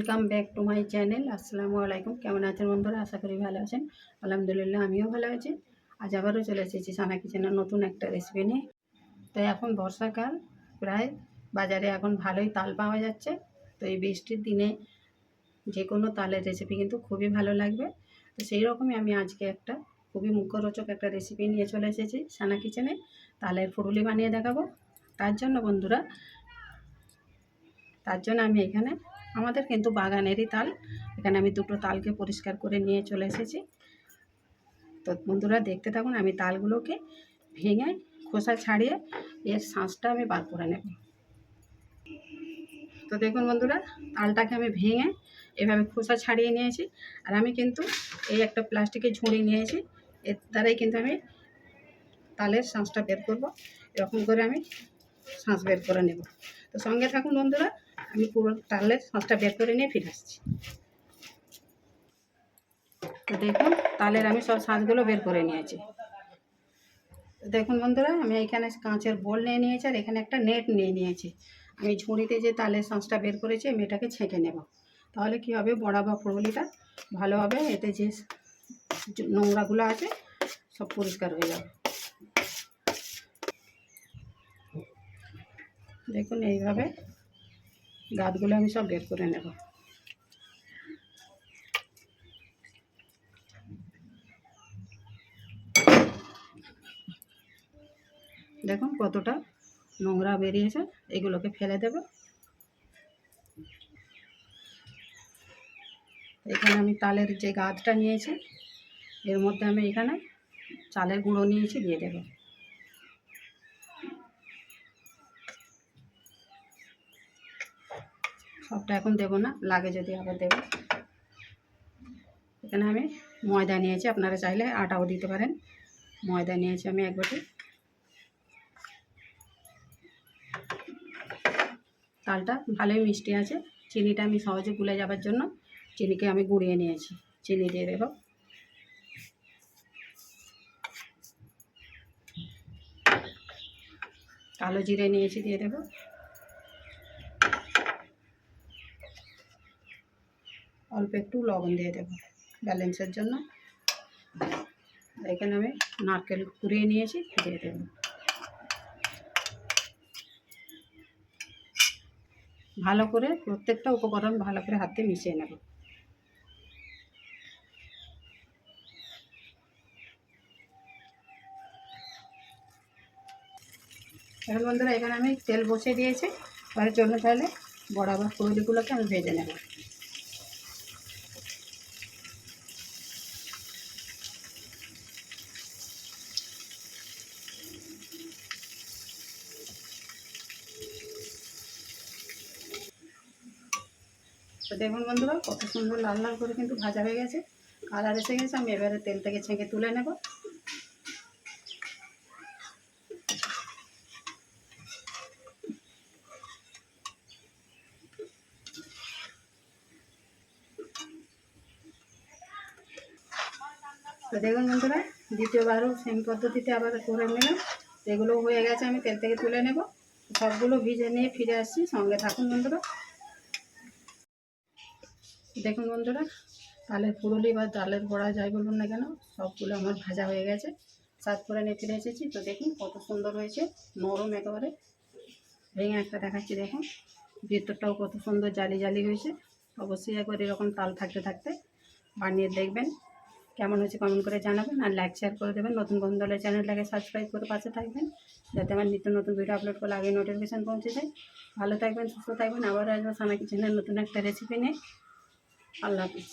Welcome back to my channel আসসালামু আলাইকুম কেমন আছেন বন্ধুরা? আশা করি ভালো আছেন। আলহামদুলিল্লাহ, আমিও ভালো আছি। আজ আবারও চলে এসেছি সানা কিচেনের নতুন একটা রেসিপি নিয়ে। তো এখন বর্ষাকাল, প্রায় বাজারে এখন ভালোই তাল পাওয়া যাচ্ছে। তো এই বৃষ্টির দিনে যে কোনো তালের রেসিপি কিন্তু খুবই ভালো লাগবে। তো সেই রকমই আমি আজকে একটা খুবই মুখরোচক একটা রেসিপি নিয়ে চলে এসেছি সানা কিচেনে। তালের ফুরুলি বানিয়ে দেখাবো। তার জন্য বন্ধুরা, তার জন্য আমি এখানে আমাদের কিন্তু বাগানেরই তাল। এখানে আমি দুটো তালকে পরিষ্কার করে নিয়ে চলে এসেছি। তো বন্ধুরা, দেখতে থাকুন আমি তালগুলোকে ভেঙে, খোসা ছাড়িয়ে এর শাঁসটা আমি বার করে নেব। তো দেখুন বন্ধুরা, তালটাকে আমি ভেঙে এভাবে খোসা ছাড়িয়ে নিয়েছি। আর আমি কিন্তু এই একটা প্লাস্টিকের ঝুড়ি নিয়েছি। এর দ্বারাই কিন্তু আমি তালের শাঁসটা বের করব। এরকম করে আমি শাঁস বের করে নেব। তো সঙ্গে থাকুন বন্ধুরা আমি পুরো তালের শাঁসটা বের করে নিয়ে ফিরে আসছি। তো দেখুন, তালের আমি সব শাঁসগুলো বের করে নিয়েছি। দেখুন বন্ধুরা, আমি এখানে কাঁচের বোল নিয়ে নিয়েছি আর এখানে একটা নেট নিয়ে নিয়েছি। আমি ঝুড়িতে যে তালের শাঁসটা বের করেছি, আমি এটাকে ছেঁকে নেব। তাহলে কী হবে, বড়া বা ফুরুলিটা ভালো হবে, এতে যে নোংরাগুলো আছে, সব পরিষ্কার হয়ে যাবে। দেখুন এইভাবে গাছগুলো আমি সব বের করে নেব। দেখুন কতটা নোংরা বেরিয়েছে, এগুলোকে ফেলে দেব। এখানে আমি তালের যে গাছটা নিয়েছি, এর মধ্যে আমি এখানে চালের গুঁড়ো নিয়েছি দিয়ে দেবো। সবটা এখন দেবো না, লাগে যদি আবার দেবো। এখানে আমি ময়দা নিয়েছি, আপনারা চাইলে আটাও দিতে পারেন। ময়দা নিয়েছি আমি এক বাটি। তালটা ভালোই মিষ্টি আছে, চিনিটা আমি সহজে গুলে যাবার জন্য চিনিকে আমি গুঁড়িয়ে নিয়েছি। চিনি দিয়ে দেবো। কালো জিরে নিয়েছি, দিয়ে দেবো। অল্প একটু লবণ দিয়ে দেবো ব্যালেন্সের জন্য। এখানে আমি নারকেল কুড়িয়ে নিয়েছি দিয়ে দেবো। ভালো করে প্রত্যেকটা উপকরণ ভালো করে হাতে মিশিয়ে নেব। এখন বন্ধুরা এখানে আমি তেল বসিয়ে দিয়েছি পরের জন্য তাহলে বড়া বা ফুলগুলোকে আমি ভেজে নেব। তো দেখুন বন্ধুরা, কত সুন্দর লাল লাল করে কিন্তু ভাজা হয়ে গেছে। কালার এসে গেছে, আমি এবারে তেল থেকে ছেঁকে তুলে নেব। তো দেখুন বন্ধুরা, দ্বিতীয়বারও সেম পদ্ধতিতে আবার করে নিলাম। এগুলো হয়ে গেছে, আমি তেল থেকে তুলে নেব। সবগুলো ভিজে নিয়ে ফিরে আসছি, সঙ্গে থাকুন বন্ধুরা। দেখুন বন্ধুরা, তালের পুরুলি বা তালের বড়া যাই বলুন না কেন, সবগুলো আমার ভাজা হয়ে গেছে। সাত করে নিয়ে ফিরে এসেছি তো দেখুন কত সুন্দর হয়েছে, নরম একেবারে। ভেঙে একটা দেখাচ্ছি, দেখুন। ভেতরটাও কত সুন্দর জালি জালি হয়েছে। অবশ্যই একবার এরকম তাল থাকতে থাকতে বানিয়ে দেখবেন। কেমন হয়েছে কমেন্ট করে জানাবেন আর লাইক শেয়ার করে দেবেন। নতুন বন্ধু হলে চ্যানেলটাকে সাবস্ক্রাইব করে পাশে থাকবেন, যাতে আমার নিত্য নতুন ভিডিও আপলোড করলে আগে নোটিফিকেশান পৌঁছে যায়। ভালো থাকবেন, সুস্থ থাকবেন। আবার আসব সানা কিচেনের নতুন একটা রেসিপি নিয়ে আল্লাহ হাফিজ।